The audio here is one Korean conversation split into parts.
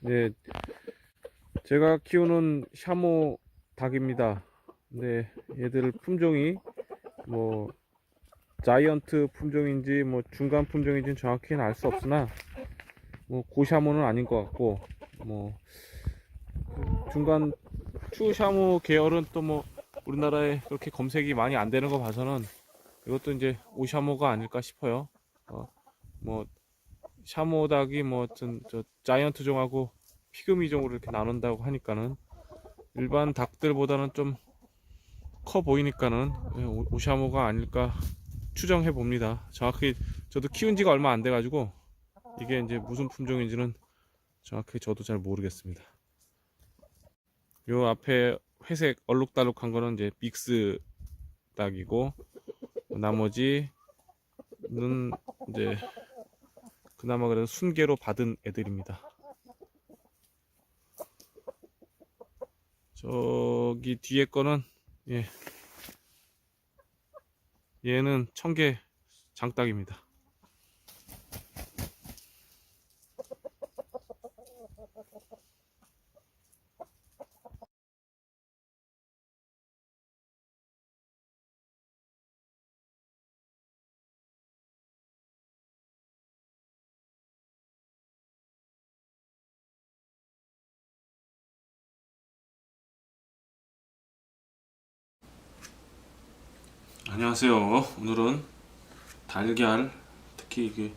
네, 제가 키우는 샤모 닭입니다. 네, 얘들 품종이 뭐 자이언트 품종인지 뭐 중간 품종인지는 정확히는 알 수 없으나 뭐 고샤모는 아닌 것 같고 뭐그 중간 추샤모 계열은 또 뭐 우리나라에 그렇게 검색이 많이 안 되는 거 봐서는 이것도 이제 오샤모가 아닐까 싶어요. 어, 뭐 샤모 닭이 뭐 어떤 저 자이언트 종하고 피그미 종으로 이렇게 나눈다고 하니까는 일반 닭들보다는 좀 커 보이니까는 예, 오- 오샤모가 아닐까 추정해 봅니다. 정확히 저도 키운 지가 얼마 안 돼 가지고 이게 이제 무슨 품종인지는 정확히 저도 잘 모르겠습니다. 요 앞에 회색 얼룩달룩한 거는 이제 믹스 닭이고 나머지는 이제 그나마 그래도 순계로 받은 애들입니다. 저기 뒤에 거는 예 얘는 청계 장닭입니다. 안녕하세요. 오늘은 달걀, 특히 이게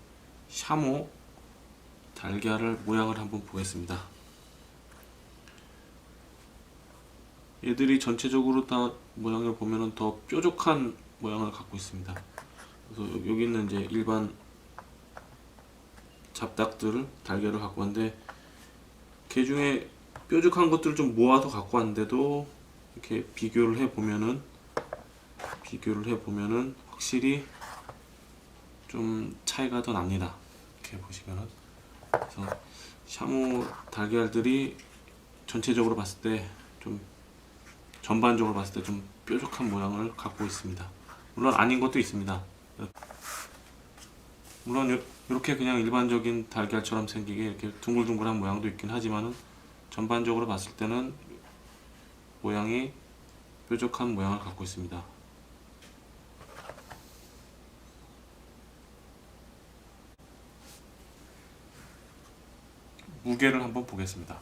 샤모 달걀을 모양을 한번 보겠습니다. 얘들이 전체적으로 다 모양을 보면은 더 뾰족한 모양을 갖고 있습니다. 그래서 여- 여기 있는 이제 일반 잡닭들 달걀을 갖고 왔는데 그 중에 뾰족한 것들을 좀 모아서 갖고 왔는데도 이렇게 비교를 해 보면은 비교를 해 보면은 확실히 좀 차이가 더 납니다. 이렇게 보시면은 그래서 샤무 달걀들이 전체적으로 봤을 때 좀 전반적으로 봤을 때 좀 뾰족한 모양을 갖고 있습니다. 물론 아닌 것도 있습니다. 물론 요- 이렇게 그냥 일반적인 달걀처럼 생기게 이렇게 둥글둥글한 모양도 있긴 하지만은 전반적으로 봤을 때는 모양이 뾰족한 모양을 갖고 있습니다. 무게를 한번 보겠습니다.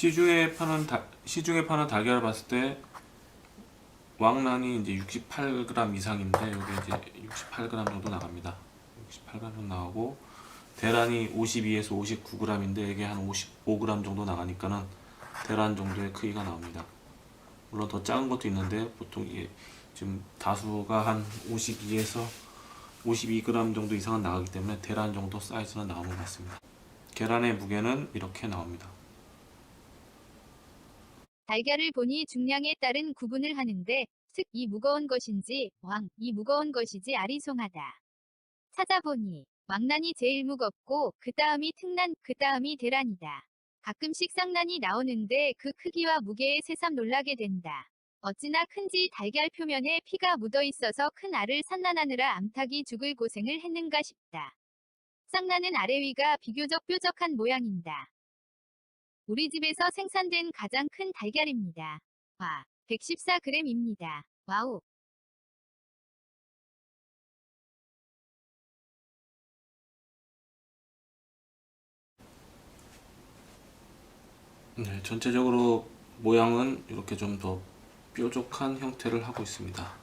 시중에 파는 다, 시중에 파는 달걀을 봤을 때 왕란이 이제 68g 이상인데 여기 이제 68g 정도 나갑니다. 68g 정도 나오고 대란이 52에서 59g인데 이게 한 55g 정도 나가니까는 대란 정도의 크기가 나옵니다. 물론 더 작은 것도 있는데 보통 이게 지금 다수가 한 52에서 52g 정도 이상은 나가기 때문에 대란 정도 사이즈는 나오는 것 같습니다. 계란의 무게는 이렇게 나옵니다. 달걀을 보니 중량에 따른 구분을 하는데 즉 이 무거운 것인지 왕, 이 무거운 것이지 아리송하다. 찾아보니 왕란이 제일 무겁고 그 다음이 특난, 그 다음이 대란이다. 가끔씩 쌍란이 나오는데 그 크기와 무게에 새삼 놀라게 된다. 어찌나 큰지 달걀 표면에 피가 묻어 있어서 큰 알을 산란하느라 암탉이 죽을 고생을 했는가 싶다. 쌍란은 아래 위가 비교적 뾰족한 모양인다. 우리 집에서 생산된 가장 큰 달걀입니다. 와, 114g입니다. 와우. 네, 전체적으로 모양은 이렇게 좀 더 뾰족한 형태를 하고 있습니다.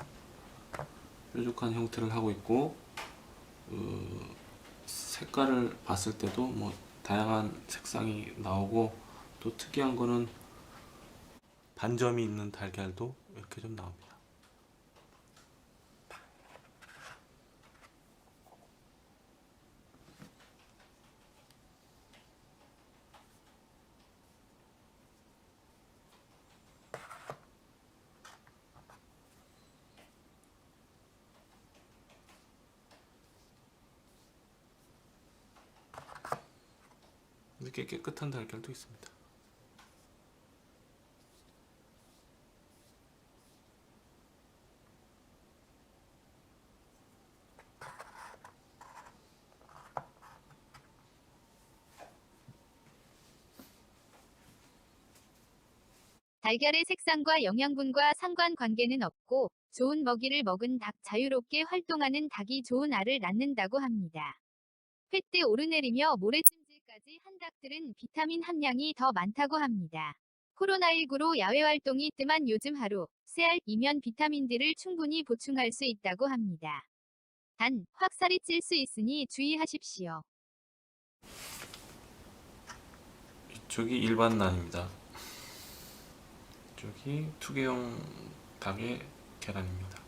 뾰족한 형태를 하고 있고 그 색깔을 봤을 때도 뭐 다양한 색상이 나오고 또 특이한 거는 반점이 있는 달걀도 이렇게 좀 나옵니다. 이렇게 깨끗한 달걀도 있습니다. 달걀의 색상과 영양분과 상관관계는 없고 좋은 먹이를 먹은 닭 자유롭게 활동하는 닭이 좋은 알을 낳는다고 합니다. 횟대 오르내리며 모래찜질까지 한 닭들은 비타민 함량이 더 많다고 합니다. 코로나19로 야외 활동이 뜸한 요즘 하루, 새알이면 비타민 D를 충분히 보충할 수 있다고 합니다. 단, 확살이 찔 수 있으니 주의하십시오. 이쪽이 일반 난입니다. 이쪽이 투개용 닭의 계란입니다.